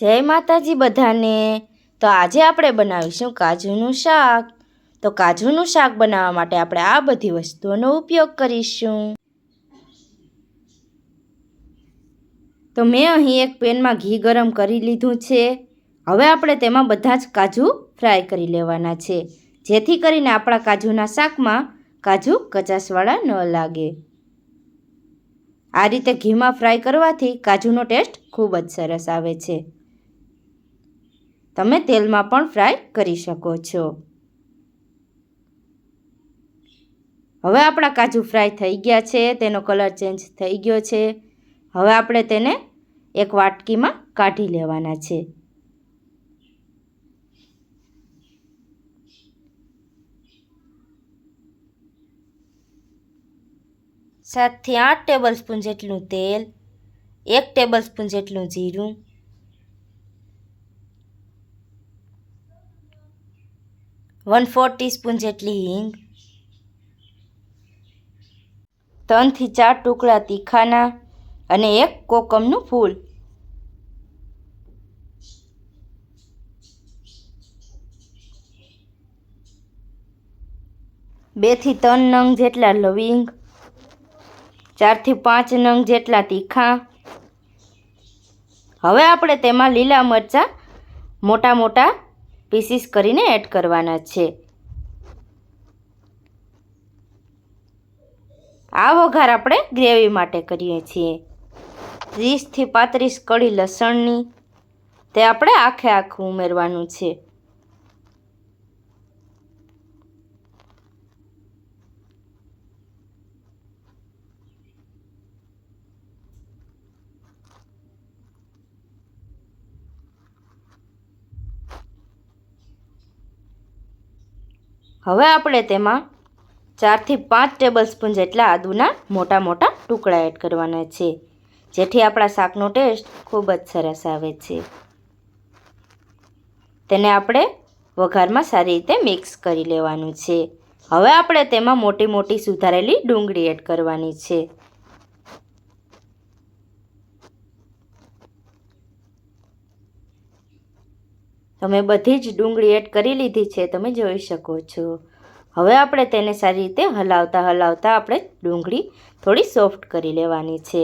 જય માતાજી બધાને. તો આજે આપણે બનાવીશું કાજુનું શાક. તો કાજુનું શાક બનાવવા માટે આપણે આ બધી વસ્તુઓનો ઉપયોગ કરીશું. તો મેં અહીં એક પેનમાં ઘી ગરમ કરી લીધું છે. હવે આપણે તેમાં બધા જ કાજુ ફ્રાય કરી લેવાના છે. જેથી કરીને આપણા કાજુના શાકમાં કાજુ કચાસવાળા ન લાગે. આ રીતે ઘીમાં ફ્રાય કરવાથી કાજુનો ટેસ્ટ ખૂબ જ સરસ આવે છે. તમે તેલમાં પણ ફ્રાય કરી શકો છો. હવે આપણા કાજુ ફ્રાય થઈ ગયા છે, તેનો કલર ચેન્જ થઈ ગયો છે. હવે આપણે તેને એક વાટકીમાં કાઢી લેવાના છે. સાતથી આઠ ટેબલ સ્પૂન જેટલું તેલ, એક ટેબલ સ્પૂન જેટલું જીરું વન ફોર ટીસ્પૂન જેટલી હિંગ, ત્રણથી ચાર ટુકડા તીખાના અને એક કોકમનું ફૂલ. બેથી ત્રણ નંગ જેટલા લવિંગ, ચારથી પાંચ નંગ જેટલા તીખા. હવે આપણે તેમાં લીલા મરચાં, મોટા મોટા પીસીસ કરીને એડ કરવાના છે. આ વઘાર આપણે ગ્રેવી માટે કરીએ છીએ. ત્રીસથી પાંત્રીસ કળી લસણની. તે આપણે આખે આખું ઉમેરવાનું છે. હવે આપણે તેમાં ચારથી પાંચ ટેબલ સ્પૂન જેટલા આદુના મોટા મોટા ટુકડા એડ કરવાના છે. જેથી આપણા શાકનો ટેસ્ટ ખૂબ જ સરસ આવે છે. તેને આપણે વઘારમાં સારી રીતે મિક્સ કરી લેવાનું છે. હવે આપણે તેમાં મોટી મોટી સુધારેલી ડુંગળી એડ કરવાની છે. તમે બધી જ ડુંગળી એડ કરી લીધી છે, તમે જોઈ શકો છો. હવે આપણે તેને સારી રીતે હલાવતા હલાવતા આપણે ડુંગળી થોડી સોફ્ટ કરી લેવાની છે.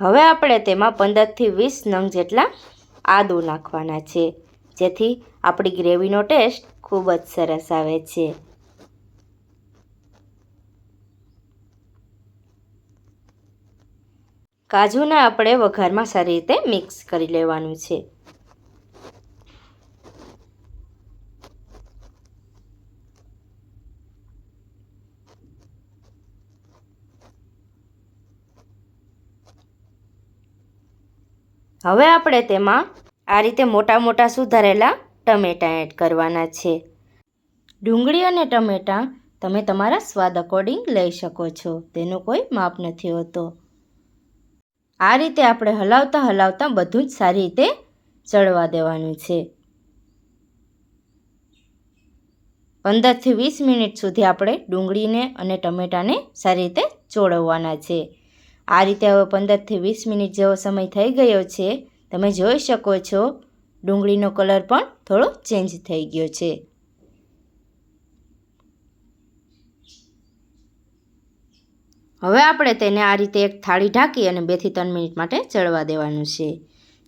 હવે આપણે તેમાં પંદરથી વીસ નંગ જેટલા આદુ નાખવાના છે, જેથી આપણી ગ્રેવીનો ટેસ્ટ ખૂબ જ સરસ આવે છે. કાજુને આપણે વઘારમાં સારી રીતે મિક્સ કરી લેવાનું છે. હવે આપણે તેમાં આ રીતે મોટા મોટા સુધારેલા ટમેટાં એડ કરવાના છે. ડુંગળી અને ટમેટાં તમે તમારા સ્વાદ અકોર્ડિંગ લઈ શકો છો. તેનો કોઈ માપ નથી હોતો. આ રીતે આપણે હલાવતા હલાવતા બધું જ સારી રીતે ચડવા દેવાનું છે. પંદરથી વીસ મિનિટ સુધી આપણે ડુંગળીને અને ટમેટાને સારી રીતે ચોળવવાના છે. આ રીતે હવે પંદરથી વીસ મિનિટ જેવો સમય થઈ ગયો છે. તમે જોઈ શકો છો ડુંગળીનો કલર પણ થોડો ચેન્જ થઈ ગયો છે. હવે આપણે તેને આ રીતે એક થાળી ઢાંકી અને બેથી ત્રણ મિનિટ માટે ચડવા દેવાનું છે.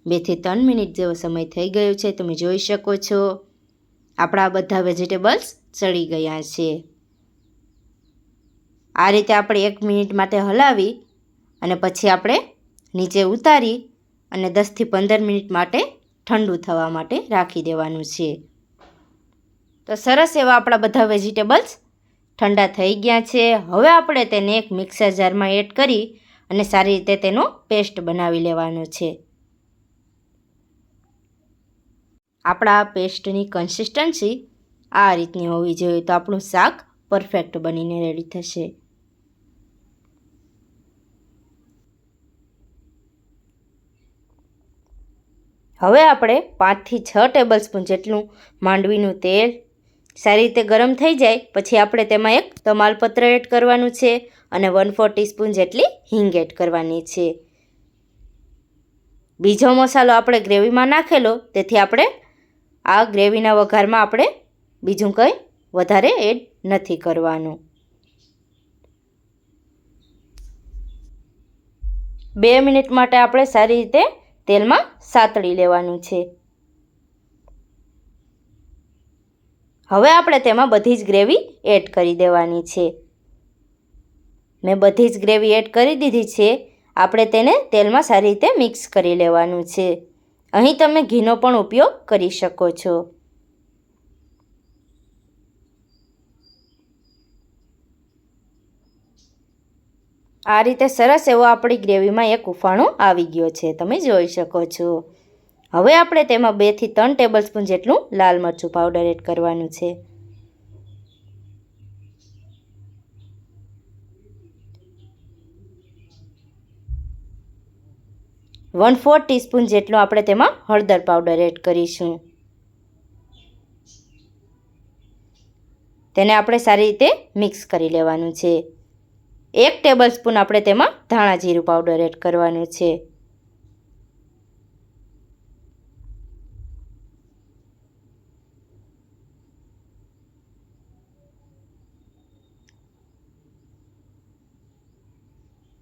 બેથી ત્રણ મિનિટ જેવો સમય થઈ ગયો છે, તમે જોઈ શકો છો. આપણા બધા વેજીટેબલ્સ ચડી ગયા છે. આ રીતે આપણે એક મિનિટ માટે હલાવી અને પછી આપણે નીચે ઉતારી અને દસથી પંદર મિનિટ માટે ઠંડુ થવા માટે રાખી દેવાનું છે. તો સરસ એવા આપણા બધા વેજીટેબલ્સ ઠંડા થઈ ગયા છે. હવે આપણે તેને એક મિક્સર જારમાં એડ કરી અને સારી રીતે તેનો પેસ્ટ બનાવી લેવાનો છે. આપણા પેસ્ટની કન્સિસ્ટન્સી આ રીતની હોવી જોઈએ તો આપણું શાક પરફેક્ટ બનીને રેડી થશે. હવે આપણે પાંચથી છ ટેબલ સ્પૂન જેટલું માંડવીનું તેલ સારી રીતે ગરમ થઈ જાય, પછી આપણે તેમાં એક તમાલપત્ર એડ કરવાનું છે અને વન ફોર ટીસ્પૂન જેટલી હિંગ એડ કરવાની છે. બીજો મસાલો આપણે ગ્રેવીમાં નાખેલો, તેથી આપણે આ ગ્રેવીના વઘારમાં આપણે બીજું કંઈ વધારે એડ નથી કરવાનું. બે મિનિટ માટે આપણે સારી રીતે તેલમાં સાતળી લેવાનું છે. હવે આપણે તેમાં બધી જ ગ્રેવી એડ કરી દેવાની છે. મેં બધી જ ગ્રેવી એડ કરી દીધી છે. આપણે તેને તેલમાં સારી રીતે મિક્સ કરી લેવાનું છે. અહીં તમે ઘીનો પણ ઉપયોગ કરી શકો છો. આ રીતે સરસ એવો આપણી ગ્રેવીમાં એક ઉફાણો આવી ગયો છે. તમે જોઈ શકો છો. હવે આપણે તેમાં બેથી ત્રણ ટેબલ સ્પૂન જેટલું લાલ મરચું પાવડર એડ કરવાનું છે. વન ફોર ટીસ્પૂન જેટલું આપણે તેમાં હળદર પાવડર એડ કરીશું. તેને આપણે સારી રીતે મિક્સ કરી લેવાનું છે. એક ટેબલ સ્પૂન આપણે તેમાં ધાણા જીરું પાવડર એડ કરવાનું છે.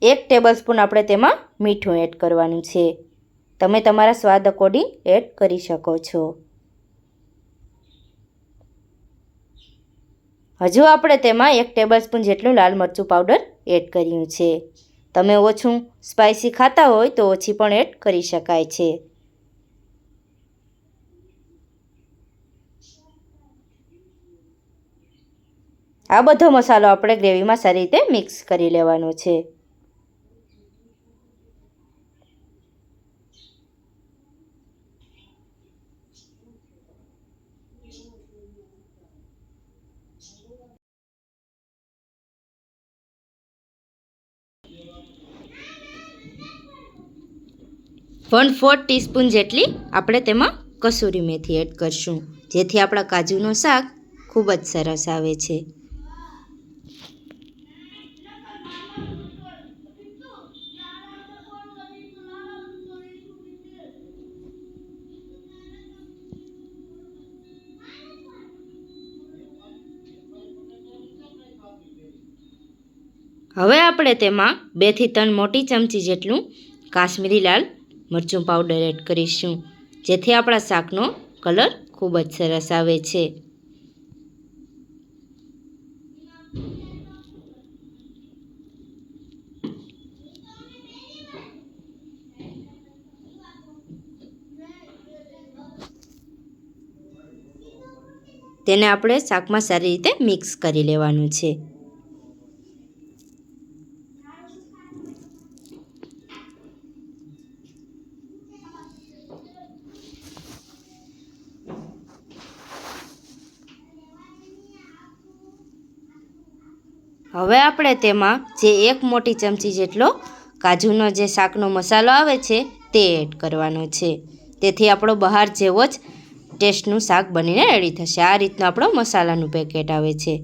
એક ટેબલ સ્પૂન આપણે તેમાં મીઠું એડ કરવાનું છે. તમે તમારા સ્વાદ અકોર્ડિંગ એડ કરી શકો છો. હજુ આપણે તેમાં એક ટેબલ સ્પૂન જેટલું લાલ મરચું પાવડર એડ કર્યું છે. તમે ઓછું સ્પાઇસી ખાતા હોય તો ઓછી પણ એડ કરી શકાય છે. આ બધો મસાલો આપણે ગ્રેવીમાં સારી રીતે મિક્સ કરી લેવાનો છે. વન ફોર્થ ટીસ્પૂન જેટલી આપણે તેમાં કસૂરી મેથી એડ કરશું. જેથી આપણા કાજુનું શાક ખૂબ જ સરસ આવે છે. હવે આપણે તેમાં બેથી ત્રણ મોટી ચમચી જેટલું કાશ્મીરી લાલ મરચું પાવડર એડ કરીશું, જેથી આપણા શાકનો કલર ખૂબ જ સરસ આવે છે. તેને આપણે શાકમાં સારી રીતે મિક્સ કરી લેવાનું છે. હવે આપણે તેમાં જે એક મોટી ચમચી જેટલો કાજુનો જે શાકનો મસાલો આવે છે, તે એડ કરવાનો છે. તેથી આપણો બહાર જેવો જ ટેસ્ટનું શાક બનીને રેડી થશે. આ રીતનું આપણો મસાલાનું પેકેટ આવે છે.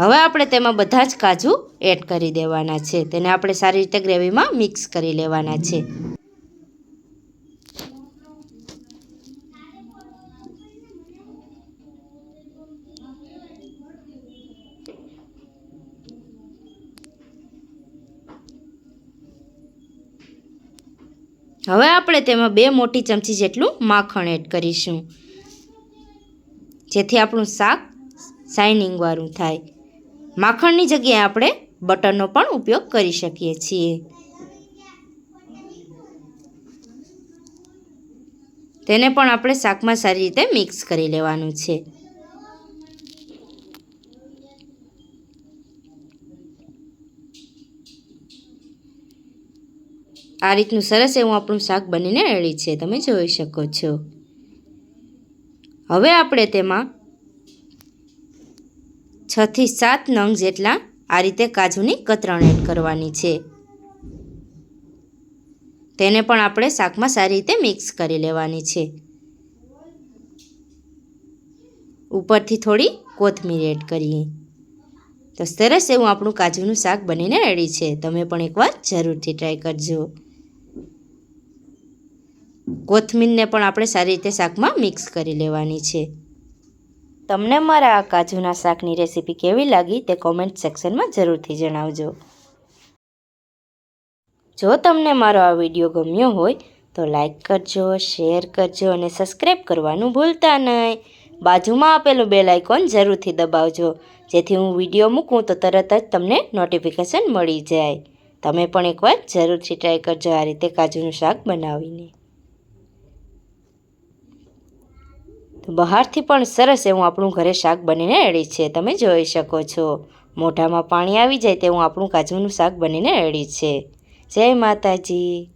હવે આપણે તેમાં બધા જ કાજુ એડ કરી દેવાના છે. તેને આપણે સારી રીતે ગ્રેવીમાં મિક્સ કરી લેવાના છે. હવે આપણે તેમાં બે મોટી ચમચી જેટલું માખણ એડ કરીશું. જેથી આપણું શાક શાઇનિંગવાળું થાય. માખણની જગ્યાએ આપણે બટરનો પણ ઉપયોગ કરી શકીએ છીએ. તેને પણ આપણે શાકમાં સારી રીતે મિક્સ કરી લેવાનું છે. આ રીતનું સરસ એવું આપણું શાક બનીને રેડી છે. તમે જોઈ શકો છો. હવે આપણે તેમાં છથી સાત નંગ જેટલા આ રીતે કાજુની કતરણ એડ કરવાની છે. તેને પણ આપણે શાકમાં સારી રીતે મિક્સ કરી લેવાની છે. ઉપરથી થોડી કોથમીર એડ કરીએ. તો સરસ એવું આપણું કાજુનું શાક બનીને રેડી છે. તમે પણ એકવાર જરૂરથી ટ્રાય કરજો. કોથમીરને પણ આપણે સારી રીતે શાકમાં મિક્સ કરી લેવાની છે. તમને મારા આ કાજુના શાકની રેસીપી કેવી લાગી તે કોમેન્ટ સેક્શનમાં જરૂરથી જણાવજો. જો તમને મારો આ વીડિયો ગમ્યો હોય તો લાઈક કરજો, શેર કરજો અને સબસ્ક્રાઈબ કરવાનું ભૂલતા નહીં. બાજુમાં આપેલું બેલ આઇકોન જરૂરથી દબાવજો. જેથી હું વીડિયો મૂકું તો તરત જ તમને નોટિફિકેશન મળી જાય. તમે પણ એકવાર જરૂરથી ટ્રાય કરજો આ રીતે કાજુનું શાક બનાવીને તો બહારથી પણ સરસ એવું આપણું ઘરે શાક બનીને રેડી છે. તમે જોઈ શકો છો. મોઢામાં પાણી આવી જાય તેવું આપણું કાજુનું શાક બનીને રેડી છે. જય માતાજી.